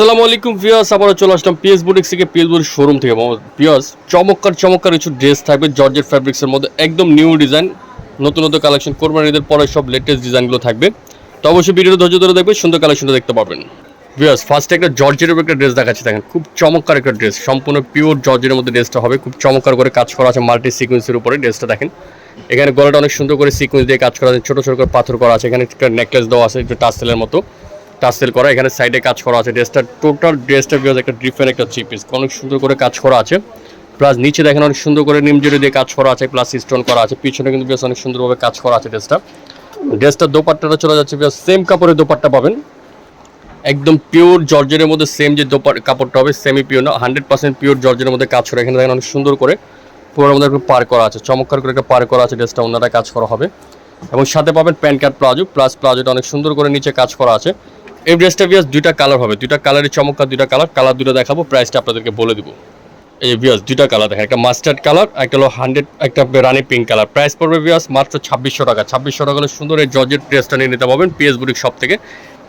আসসালামু আলাইকুম ভিউয়ার্স, আবারও চলে আসলাম পিএস বুটিক্স থেকে পিএস বুটিক শোরুম থেকে। ভিউয়ার্স, চমৎকার চমৎকার কিছু ড্রেস থাকবে জর্জের ফ্যাব্রিক্সের মধ্যে, একদম নিউ ডিজাইন নতুন নতুন কালেকশন কোরবানি ঈদের পরে সব লেটেস্ট ডিজাইনগুলো থাকবে। তো অবশ্যই ভিডিওটা ধৈর্য ধরে দেখবেন, সুন্দর কালেকশনটা দেখতে পাবেন। ভিউয়ার্স ফার্স্টে একটা জর্জের উপর একটা ড্রেস দেখাচ্ছি, দেখেন, খুব চমৎকার একটা ড্রেস সম্পূর্ণ পিওর জর্জের মধ্যে ড্রেসটা হবে, খুব চমৎকার করে কাজ করা আছে মাল্টি সিকোয়েন্সের উপরে ড্রেসটা দেখেন। এখানে গলাটা অনেক সুন্দর করে সিকোয়েন্স দিয়ে কাজ করা আছে, ছোটো ছোটো করে পাথর করা আছে, এখানে একটা নেকলেস দেওয়া আছে একটু টাসেলের মতো। টাসেল করা, এখানে সাইডে কাজ করা আছে ড্রেসটা টোটাল ড্রেসটা বিকজ একটা ডিফারেন্ট একটা থ্রি পিস অনেক সুন্দর করে কাজ করা আছে। প্লাস নিচে দেখেন অনেক সুন্দর করে নিমজুরি দিয়ে কাজ করা আছে প্লাস স্টোন করা আছে, পিছনে কিন্তু বেশ অনেক সুন্দরভাবে কাজ করা আছে ড্রেসটা ড্রেসটার দোপাট্টাটা চলে যাচ্ছে বেশ সেম কাপড়ের দোপাট্টা পাবেন। একদম পিওর জর্জের মধ্যে সেম যে দোপাট, কাপড়টা হবে সেমি পিওর না হান্ড্রেড পার্সেন্ট পিওর জর্জের মধ্যে কাজ করা, এখানে দেখেন অনেক সুন্দর করে পুরোর মধ্যে একটু পার করা আছে, চমৎকার করে একটা পার করা আছে ড্রেসটা ওনারা কাজ করা হবে। এবং সাথে পাবেন প্যান্ট কার্ড প্লাজো প্লাস প্লাজোটা অনেক সুন্দর করে নিচে কাজ করা আছে। এই ড্রেসটা বিয়াস দুইটা কালার হবে। দুইটা কালারের চমৎকার দুইটা কালার কালার দুটো দেখাবো প্রাইসটা আপনাদেরকে বলে দিব। এই বিয়াস দুইটা কালার দেখেন, একটা মাস্টার্ড কালার একটা হলো হান্ড্রেড একটা রানি পিঙ্ক কালার প্রাইস পড়বে বিয়াস মাত্র ছাব্বিশশো টাকা। ছাব্বিশশো টাকা হলে সুন্দর এই জর্জের ড্রেসটা নিয়ে নিতে পারবেন পিএস বুটিক শপ থেকে।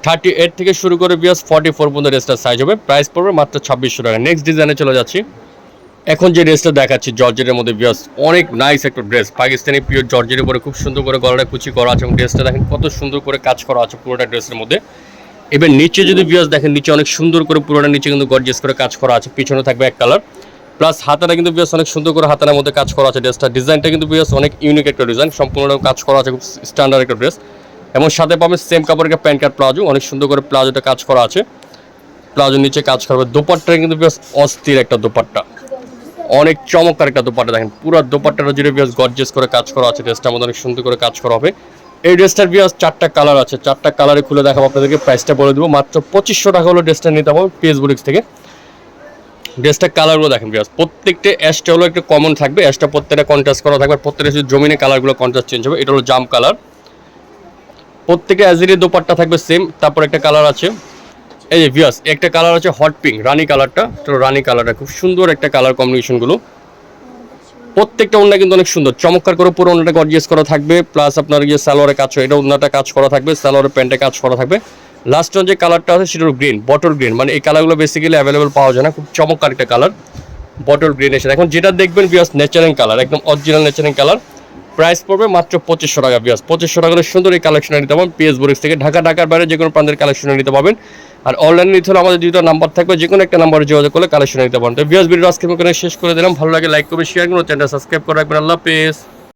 থার্টি এইট থেকে শুরু করে বিয়াস ফর্টি ফোর পর্যন্ত ড্রেসটার সাইজ হবে। প্রাইস পড়বে মাত্র ছাব্বিশশো টাকা। নেক্সট ডিজাইনে চলে যাচ্ছি। এখন যে ড্রেসটা দেখাচ্ছি জর্জের মধ্যে বিয়াস অনেক নাইস একটা ড্রেস পাকিস্তানি পিওর জর্জের উপরে খুব সুন্দর করে গলাটা কুচি করা আছে এবং ড্রেসটা দেখেন কত সুন্দর করে কাজ করা আছে পুরোটা ড্রেসের মধ্যে। এবার নিচে যদি বিয়াস দেখেন, নিচে অনেক সুন্দর করে পুরোটা নিচে কিন্তু গর্জেস করে কাজ করা আছে, পিছনে থাকবে এক কালার প্লাস হাতাটা কিন্তু বিয়াস অনেক সুন্দর করে হাতার মধ্যে কাজ করা আছে ড্রেসটা ডিজাইনটা কিন্তু বিয়াস অনেক ইউনিক একটা ডিজাইন সম্পূর্ণ কাজ করা আছে, খুব স্ট্যান্ডার্ড একটা ড্রেস এবং সাথে পাবেন সেম কাপড়ের প্যান্ট কার্ড প্লাজো, অনেক সুন্দর করে প্লাজোটা কাজ করা আছে। প্লাজোর নিচে কাজ করবে। দোপাট্টা কিন্তু বেশ অস্থির একটা দোপাট্টা। অনেক চমৎকার একটা দোপাট্টা দেখেন, পুরো দোপাট্টাটা জুড়ে বেশ গর্জেস করে কাজ করা আছে ড্রেসটার মধ্যে অনেক সুন্দর করে কাজ করা হবে। এই ড্রেসটার বিয়াস চারটা কালার আছে। চারটা কালারে খুলে দেখাবো আপনাদেরকে। প্রাইসটা বলে দেবো। মাত্র পঁচিশশো টাকা হলো ড্রেসটা নিতে পারব বুটিক্স থেকে। ড্রেসটা কালারগুলো দেখেন বিয়াস প্রত্যেকটা অ্যাশটা হলো একটা কমন থাকবে। অ্যাশটা প্রত্যেকটা কন্ট্রাস্ট করা থাকবে। প্রত্যেকটা জমিনে কালারগুলো কন্ট্রাস্ট চেঞ্জ হবে। এটা হলো জাম কালার প্রত্যেকে অ্যাজিরের দোপাট্টা থাকবে সেম তারপর একটা কালার আছে। এই যে ভিয়াস একটা কালার আছে হট পিঙ্ক রানি কালারটা তো রানি কালারটা খুব সুন্দর একটা কালার কম্বিনেশনগুলো প্রত্যেকটা ওড়না কিন্তু অনেক সুন্দর। চমৎকার করে পুরো ওড়নাটা গর্জিয়াস করা থাকবে প্লাস আপনার যে সালোয়ারে কাজ হয় এটা ওড়নাটা কাজ করা থাকবে, সালোয়ারের প্যান্টে কাজ করা থাকবে। লাস্ট যে কালারটা আছে, সেটা গ্রিন বটল গ্রিন মানে এই কালারগুলো বেসিক্যালি অ্যাভেলেবল পাওয়া যায় না, খুব চমৎকার একটা কালার বটল গ্রিন এসে। এখন যেটা দেখবেন বিয়াস ন্যাচারাল কালার একদম অরিজিনাল ন্যাচারাল কালার প্রাইস পড়বে মাত্র পঁচিশশো টাকা বিয়াস পঁচিশশো টাকা সুন্দর এই কালেকশন নিতে পারবেন পিএস বোরিক্স থেকে। ঢাকা, ঢাকার বাইরে যে কোনো প্রান্তের কালেকশন নিতে পারবেন আর অনলাইনে নিতে হলে আমাদের দুটো নাম্বার থাকবে যে কোনো একটা নাম্বারে যোগাযোগ করলে কালেকশন নিতে পারেন। তো বিয়াস ভিডিও আজকে শেষ করে দিলাম। ভালো লাগে লাইক করবে শেয়ার করুন চ্যানেল সাবস্ক্রাইব করে রাখবেন। আল্লাহ হাফেজ।